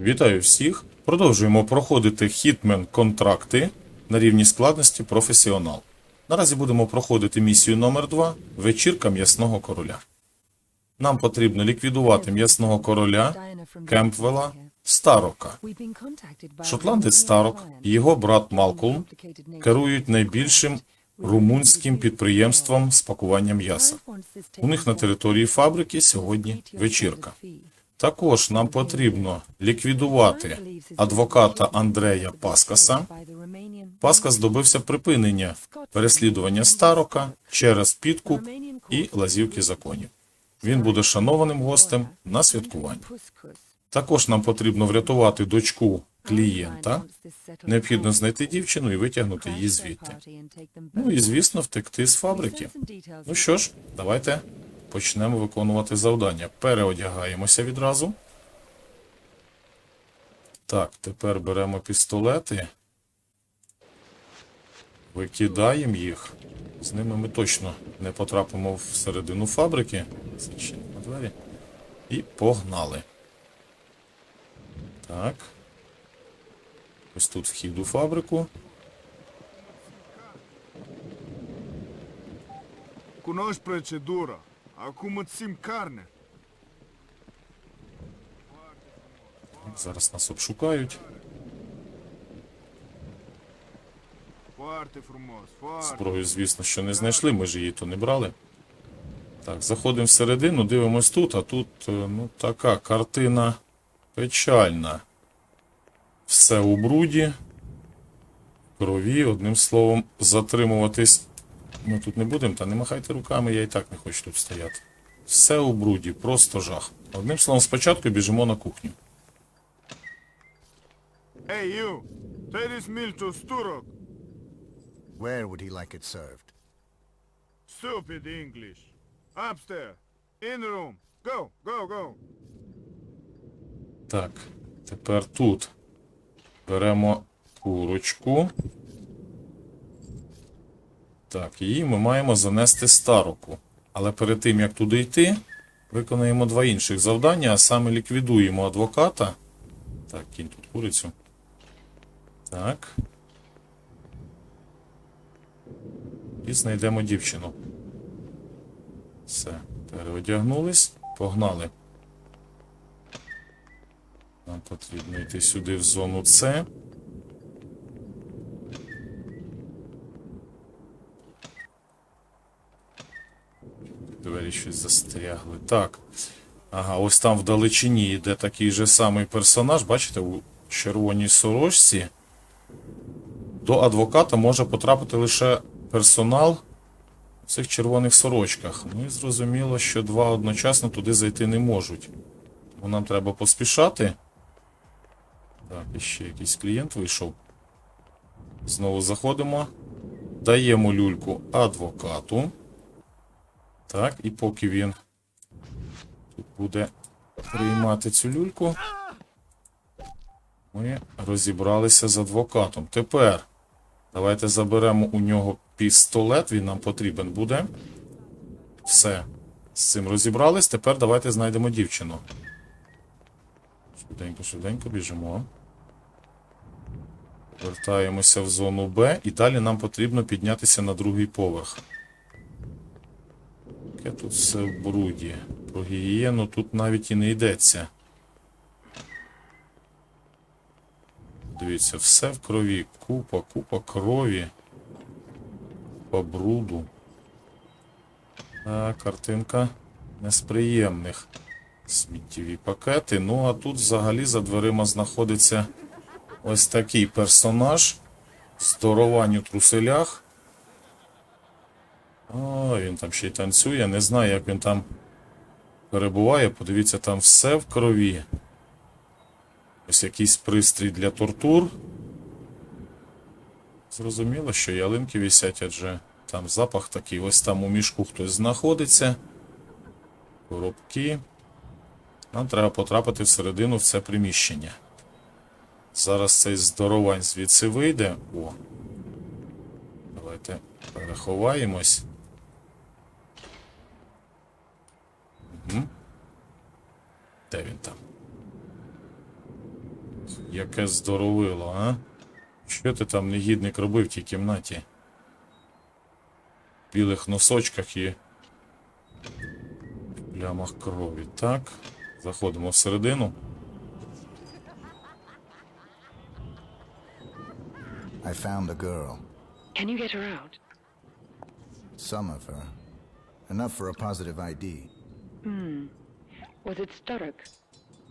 Вітаю всіх! Продовжуємо проходити Hitman контракти на рівні складності професіонал. Наразі будемо проходити місію номер 2 Вечірка м'ясного короля. Нам потрібно ліквідувати м'ясного короля Кемпвела Старока. Шотландець Старок і його брат Малкольм керують найбільшим румунським підприємством з пакування м'яса. У них на території фабрики сьогодні вечірка. Також нам потрібно ліквідувати адвоката Андрея Паскаса. Паскас добився припинення переслідування Старока через підкуп і лазівки законів. Він буде шанованим гостем на святкуванні. Також нам потрібно врятувати дочку клієнта. Необхідно знайти дівчину і витягнути її звідти. Ну і звісно, втекти з фабрики. Ну що ж, давайте почнемо виконувати завдання. Переодягаємося відразу. Так, тепер беремо пістолети. Викидаємо їх. З ними ми точно не потрапимо всередину фабрики. Зачинимо двері. І погнали. Так. Ось тут вхід у фабрику. Cunoști procedura. Acum îți simt carne. Зараз нас обшукають. Foarte frumos, foarte. Зброю, звісно, що не знайшли, ми ж її то не брали. Так, заходимо всередину, дивимось тут, а тут е, ну, така картина печальна. Все у бруді, крові, одним словом, затримуватись ми тут не будемо, та не махайте руками, я і так не хочу тут стояти. Все у бруді, просто жах. Одним словом, спочатку біжимо на кухню. Hey you, take this meal to Sturok. Where would he like it served? Stupid English. Upstairs. In room. Go, go, go. Так, тепер тут беремо курочку. Так, її ми маємо занести староку. Але перед тим, як туди йти, виконаємо два інших завдання, а саме ліквідуємо адвоката. Так, кінь тут курицю. Так. І знайдемо дівчину. Все, переодягнулись, погнали. Нам потрібно йти сюди в зону С. Двері щось застрягли. Так. Ага, ось там в далечині йде такий же самий персонаж. Бачите, у червоній сорочці. До адвоката може потрапити лише персонал в цих червоних сорочках. Ну і зрозуміло, що два одночасно туди зайти не можуть. Нам треба поспішати. Так, ще якийсь клієнт вийшов. Знову заходимо. Даємо люльку адвокату. Так, і поки він тут буде приймати цю люльку, ми розібралися з адвокатом. Тепер давайте заберемо у нього пістолет, він нам потрібен буде. Все. З цим розібрались. Тепер давайте знайдемо дівчину. Швиденько, швиденько біжимо. Вертаємося в зону Б, і далі нам потрібно піднятися на другий поверх. Яке тут все в бруді. Про гігієну тут навіть і не йдеться. Дивіться, все в крові. Купа, купа крові. Купа бруду. А, картинка не з приємних. Сміттєві пакети. Ну, а тут взагалі за дверима знаходиться ось такий персонаж. Здоровані труселях. О, він там ще й танцює. Не знаю, як він там перебуває. Подивіться, там все в крові. Ось якийсь пристрій для тортур. Зрозуміло, що ялинки висять, адже там запах такий. Ось там у мішку хтось знаходиться. Коробки. Нам треба потрапити всередину в це приміщення. Зараз цей здоровань звідси вийде. О. Давайте переховаємось. Де він там? Яке здоровило, а? Що ти там, негідник, робив в тій кімнаті? В білих носочках і в плямах крові. Так. Заходимо всередину. I found a girl. Can you get her out? Some of her. Enough for a positive ID. Was it Sturrock?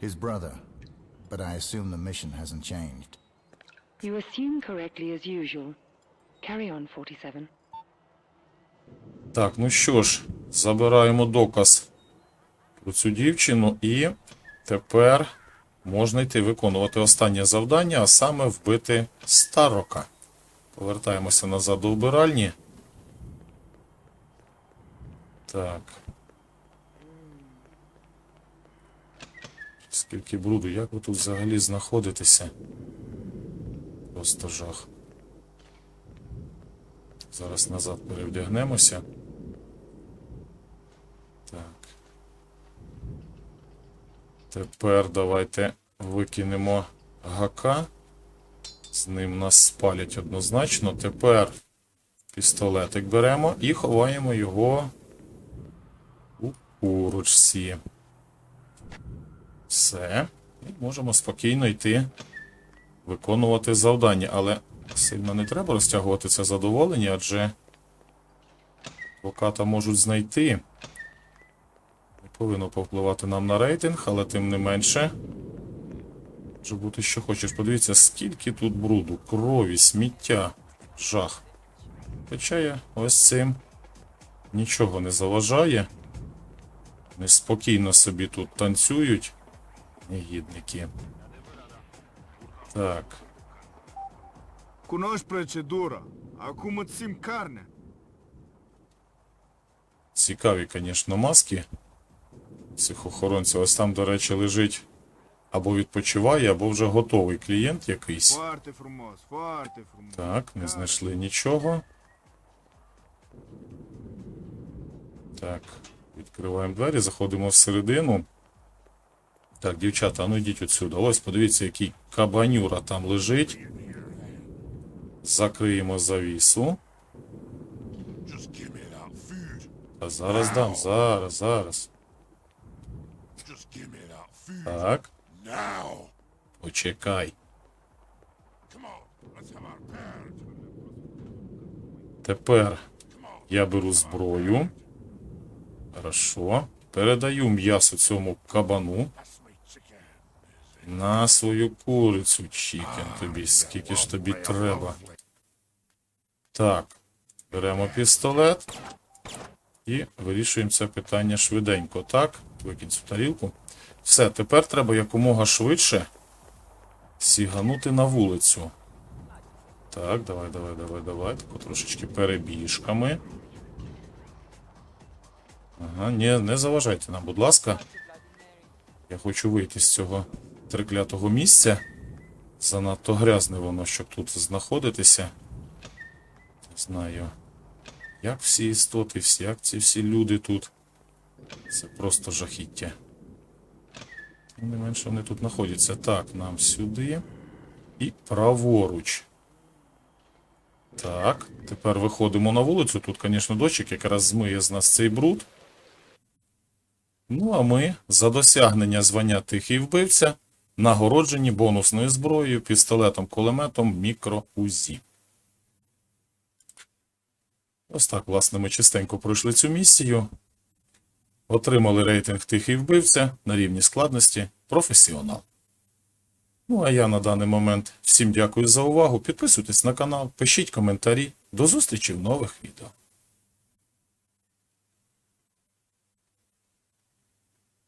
His brother. But I assume the mission hasn't changed. You assume correctly as usual. Carry on, 47. Так, ну що ж, забираємо доказ про цю дівчину і тепер можна йти виконувати останнє завдання, а саме вбити Старока. Повертаємося назад до вбиральні. Так. Скільки бруду, як ви тут взагалі знаходитеся? Просто жах. Зараз назад перевдягнемося. Так. Тепер давайте викинемо гака. З ним нас спалять однозначно. Тепер пістолетик беремо і ховаємо його у курочці. Все. І можемо спокійно йти виконувати завдання, але сильно не треба розтягувати це задоволення, адже адвоката можуть знайти. Не повинно повпливати нам на рейтинг, але тим не менше. Може бути, що хочеш. Подивіться, скільки тут бруду, крові, сміття, жах. Хоча я ось цим нічого не заважає. Вони спокійно собі тут танцюють. Негідники. Так. Cunoști procedura. Acum îți simt carne. Цікаві, звісно, маски цих охоронців. Ось там, до речі, лежить або відпочиває, або вже готовий клієнт якийсь. Так, не знайшли нічого. Так, відкриваємо двері, заходимо всередину. Так, дівчата, ну йдіть отсюди. Ось подивіться, який кабанюра там лежить. Закриємо завісу. А зараз дам, зараз, зараз. Так, почекай. Тепер я беру зброю. Хорошо. Передаю м'ясо цьому кабану. На свою курицю, Чікен. Тобі скільки ж тобі треба. Так. Беремо пістолет і вирішуємо це питання швиденько. Так, викинь цю тарілку. Все, тепер треба якомога швидше сіганути на вулицю. Так, давай, давай, давай, давай. Тако трошечки перебіжками. Ага, ні, не заважайте нам, будь ласка. Я хочу вийти з цього треклятого місця. Занадто грязне воно, щоб тут знаходитися. Не знаю. Як всі істоти, всі, як ці всі люди тут. Це просто жахіття. Не менше вони тут знаходяться. Так, нам сюди. І праворуч. Так, тепер виходимо на вулицю. Тут, звісно, дощик якраз змиє з нас цей бруд. Ну, а ми за досягнення звання тихий вбивця нагороджені бонусною зброєю, пістолетом, кулеметом, мікро-УЗІ. Ось так, власне, ми чистенько пройшли цю місію. Отримали рейтинг тихий вбивця на рівні складності професіонал. Ну, а я на даний момент всім дякую за увагу. Підписуйтесь на канал, пишіть коментарі. До зустрічі в нових відео.